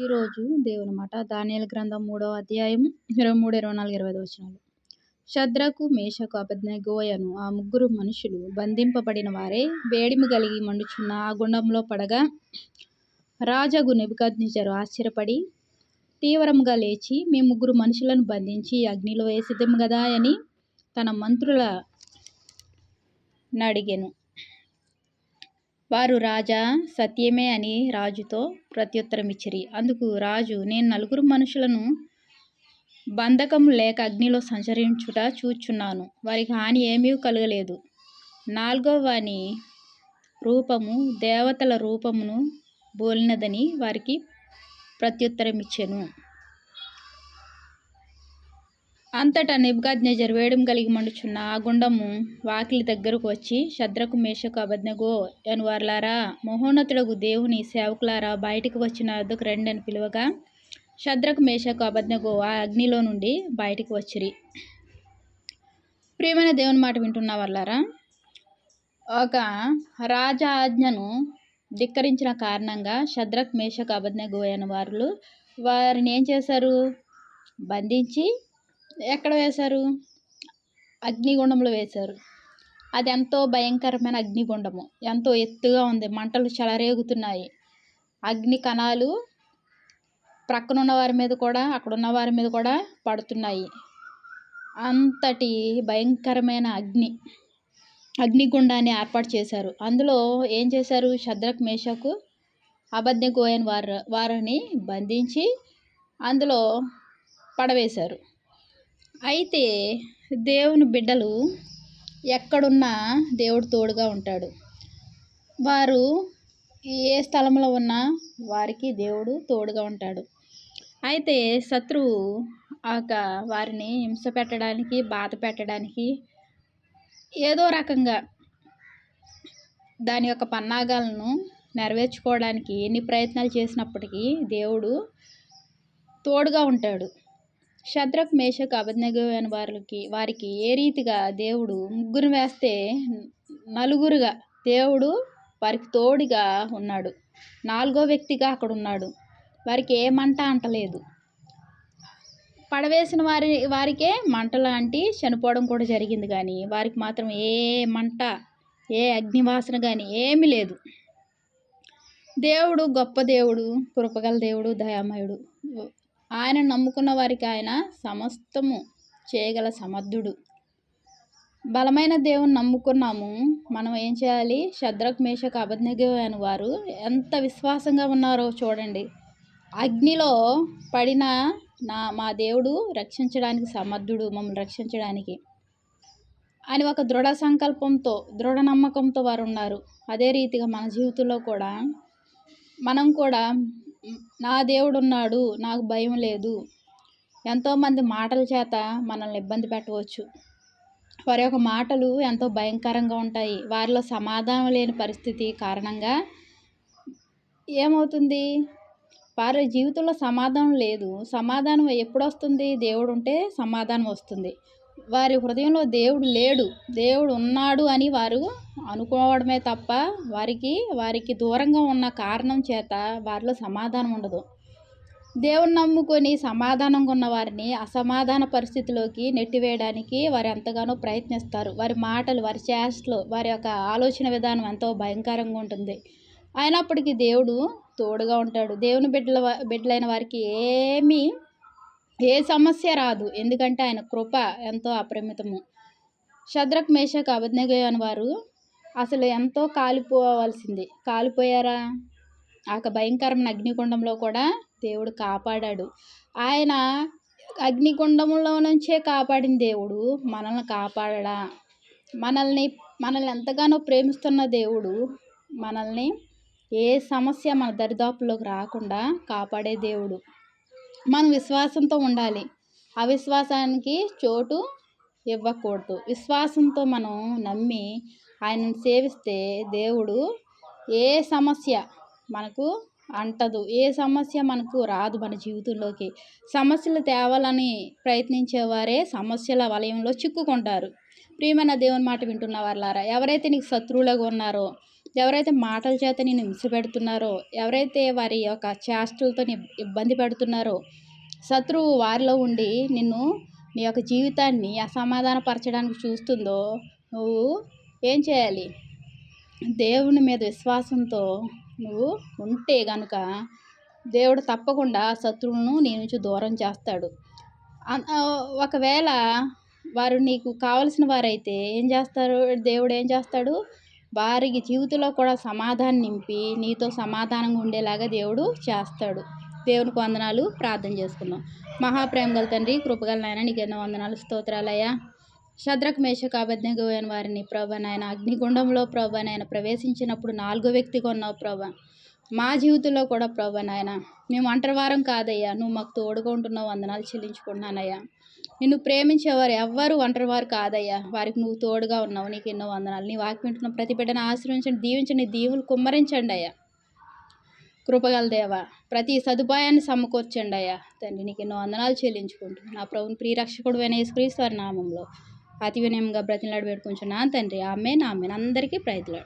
ఈరోజు దేవుని మాట ధాన్యాల గ్రంథం మూడవ అధ్యాయం ఇరవై మూడు ఇరవై నాలుగు ఇరవై ఐదు శద్రకు మేషకు అబద్నగోయను ఆ ముగ్గురు మనుషులు బంధింపబడిన వారే వేడిమి కలిగి మండుచున్న ఆ గుండంలో పడగా రాజగు నెబుకద్నెజరు ఆశ్చర్యపడి తీవ్రంగా లేచి మీ ముగ్గురు మనుషులను బంధించి అగ్నిలో వేసిద్దాం కదా అని తన మంత్రుల నడిగెను. వారు రాజా సత్యమే అని రాజుతో ప్రత్యుత్తరమిచ్చిరి. అందుకు రాజు నేను నలుగురు మనుషులను బంధకం లేక అగ్నిలో సంచరించుట చూచున్నాను. వారికి హాని ఏమీ కలగలేదు. నాలుగో వాని రూపము దేవతల రూపమును బోలినదని వారికి ప్రత్యుత్తరమిచ్చెను. అంతటా నెబుకద్నెజరు వేడిమి కలిగి మండుచున్న ఆ గుండము వాకిలి దగ్గరకు వచ్చి శద్రకు మేషకు అబద్నగో అని వార్లారా మహోన్నతుడకు దేవుని సేవకులారా బయటికి వచ్చిన వద్దకు రండి అని పిలువగా శద్రకు మేషకు అబద్నగో ఆ అగ్నిలో నుండి బయటికి వచ్చిరి. ప్రియమైన దేవుని మాట వింటున్న వాళ్ళారా ఒక రాజ ఆజ్ఞను ధిక్కరించిన కారణంగా శద్రక్ మేషకు అబద్నగో అని వారులు వారిని ఏం చేశారు? బంధించి ఎక్కడ వేశారు? అగ్నిగుండంలో వేశారు. అది ఎంతో భయంకరమైన అగ్నిగుండము. ఎంతో ఎత్తుగా ఉంది. మంటలు చెలరేగుతున్నాయి. అగ్ని కణాలు ప్రక్కనున్న వారి మీద కూడా అక్కడ ఉన్న వారి మీద కూడా పడుతున్నాయి. అంతటి భయంకరమైన అగ్ని అగ్నిగుండాన్ని ఏర్పాటు చేశారు. అందులో ఏం చేశారు? శద్రక్ మేషకు అబద్ధ గోయన్ వారు వారిని బంధించి అందులో పడవేశారు. అయితే దేవుని బిడ్డలు ఎక్కడున్నా దేవుడు తోడుగా ఉంటాడు. వారు ఏ స్థలంలో ఉన్నా వారికి దేవుడు తోడుగా ఉంటాడు. అయితే శత్రువు ఆక వారిని హింస పెట్టడానికి బాధ పెట్టడానికి ఏదో రకంగా దాని యొక్క పన్నాగాలను నెరవేర్చుకోవడానికి ఎన్ని ప్రయత్నాలు చేసినప్పటికీ దేవుడు తోడుగా ఉంటాడు. శద్రక్ మేషక్ అభిజ్ఞగు వారికి వారికి ఏ రీతిగా దేవుడు ముగ్గురు వేస్తే నలుగురుగా దేవుడు వారికి తోడుగా ఉన్నాడు. నాలుగో వ్యక్తిగా అక్కడ ఉన్నాడు. వారికి ఏ మంట అంటలేదు. పడవేసిన వారి వారికే మంట లాంటి చనిపోవడం కూడా జరిగింది కానీ వారికి మాత్రం ఏ మంట ఏ అగ్నివాసన కానీ ఏమీ లేదు. దేవుడు గొప్ప దేవుడు కృపగల దేవుడు దయామయుడు. ఆయన నమ్ముకున్న వారికి ఆయన సమస్తము చేయగల సమర్థుడు. బలమైన దేవుని నమ్ముకున్నాము. మనం ఏం చేయాలి? శద్రక్ మేషకు అబద్ధ అని వారు ఎంత విశ్వాసంగా ఉన్నారో చూడండి. అగ్నిలో పడిన నా మా దేవుడు రక్షించడానికి సమర్థుడు మమ్మల్ని రక్షించడానికి. అని ఒక దృఢ సంకల్పంతో దృఢ నమ్మకంతో వారు ఉన్నారు. అదే రీతిగా మన జీవితంలో కూడా మనం కూడా నా దేవుడున్నాడు నాకు భయం లేదు. ఎంతోమంది మాటల చేత మనల్ని ఇబ్బంది పెట్టవచ్చు. వారి యొక్క మాటలు ఎంతో భయంకరంగా ఉంటాయి. వారిలో సమాధానం లేని పరిస్థితి కారణంగా ఏమవుతుంది? వారి జీవితంలో సమాధానం లేదు. సమాధానం ఎప్పుడు వస్తుంది దేవుడు ఉంటే సమాధానం వస్తుంది. వారి హృదయంలో దేవుడు లేడు. దేవుడు ఉన్నాడు అని వారు అనుకోవడమే తప్ప వారికి వారికి దూరంగా ఉన్న కారణం చేత వారిలో సమాధానం ఉండదు. దేవుని నమ్ముకొని సమాధానంగా ఉన్న వారిని అసమాధాన పరిస్థితిలోకి నెట్టివేయడానికి వారు ఎంతగానో ప్రయత్నిస్తారు. వారి మాటలు వారి చేష్టలు వారి యొక్క ఆలోచన విధానం ఎంతో భయంకరంగా ఉంటుంది. అయినప్పటికీ దేవుడు తోడుగా ఉంటాడు. దేవుని బిడ్డల బిడ్డలైన వారికి ఏమీ ఏ సమస్య రాదు. ఎందుకంటే ఆయన కృప ఎంతో అపరిమితము. శద్రక్ మేషక్ అని వారు అసలు ఎంతో కాలిపోవాల్సింది. కాలిపోయారా? ఆ భయంకరమైన అగ్నిగుండంలో కూడా దేవుడు కాపాడాడు. ఆయన అగ్నిగుండంలో నుంచే కాపాడిన దేవుడు మనల్ని కాపాడడా? మనల్ని మనల్ని ఎంతగానో ప్రేమిస్తున్న దేవుడు మనల్ని ఏ సమస్య మన దరిదాపుల్లోకి రాకుండా కాపాడే దేవుడు. మనం విశ్వాసంతో ఉండాలి. అవిశ్వాసానికి చోటు ఇవ్వకూడదు. విశ్వాసంతో మనం నమ్మి ఆయనను సేవిస్తే దేవుడు ఏ సమస్య మనకు అంటదు. ఏ సమస్య మనకు రాదు మన జీవితంలోకి. సమస్యలు తేవాలని ప్రయత్నించేవారే సమస్యల వలయంలో చిక్కుకుంటారు. ప్రియమైన దేవుని మాట వింటున్న వాళ్ళారా ఎవరైతే నీకు శత్రువులుగా ఉన్నారో ఎవరైతే మాటల చేత నేను హింస పెడుతున్నారో ఎవరైతే వారి యొక్క చేష్టలతో ని- ఇబ్బంది పెడుతున్నారో శత్రువు వారిలో ఉండి నిన్ను నీ యొక్క జీవితాన్ని అసమాధానపరచడానికి చూస్తుందో నువ్వు ఏం చేయాలి? దేవుని మీద విశ్వాసంతో నువ్వు ఉంటే గనుక దేవుడు తప్పకుండా శత్రువులను నీ నుంచి దూరం చేస్తాడు. ఒకవేళ వారు నీకు కావలసిన వారైతే ఏం చేస్తారు? దేవుడు ఏం చేస్తాడు? వారికి జీవితంలో కూడా సమాధానం నింపి నీతో సమాధానంగా ఉండేలాగా దేవుడు చేస్తాడు. దేవునికి వందనాలు. ప్రార్థన చేసుకుందాం. మహాప్రేమ గల తండ్రి కృపగల నాయన నీకు ఎన్నో వందనాలు. స్తోత్రాలయ్యా. శద్రక్ మేషకు అబద్ధమైన వారిని ప్రభా నాయన అగ్నిగుండంలో ప్రభా నాయన ప్రవేశించినప్పుడు నాలుగో వ్యక్తిగా ఉన్నావు ప్రభా. మా జీవితంలో కూడా ప్రభా నాయన మేము ఒంటరివారం కాదయ్యా. నువ్వు మాకు తోడుగా ఉంటున్నావు. వందనాలు చెల్లించుకుంటున్నానయ్యా. నిన్ను ప్రేమించేవారు ఎవ్వరు ఒంటరివారు కాదయ్యా. వారికి నువ్వు తోడుగా ఉన్నావు. నీకు ఎన్నో వందనాలు. నీ వాకి వింటున్న ప్రతి బిడ్డను ఆశ్రయించండి దీవించండి దీవులు కుమ్మరించండి అయ్యా. కృపగల దేవ ప్రతి సదుపాయాన్ని సమకూర్చండి అయ్యా. తండ్రి నీకు ఎన్నో వందనాలు చెల్లించుకుంటూ నా ప్రభుని ప్రియరక్షకుడు అయిన యేసుక్రీస్తు వారి నామంలో. అతి వినయంగా బ్రతిలాడు పెట్టుకుంటున్నాను తండ్రి. ఆమె నా అందరికీ ప్రయత్నాలు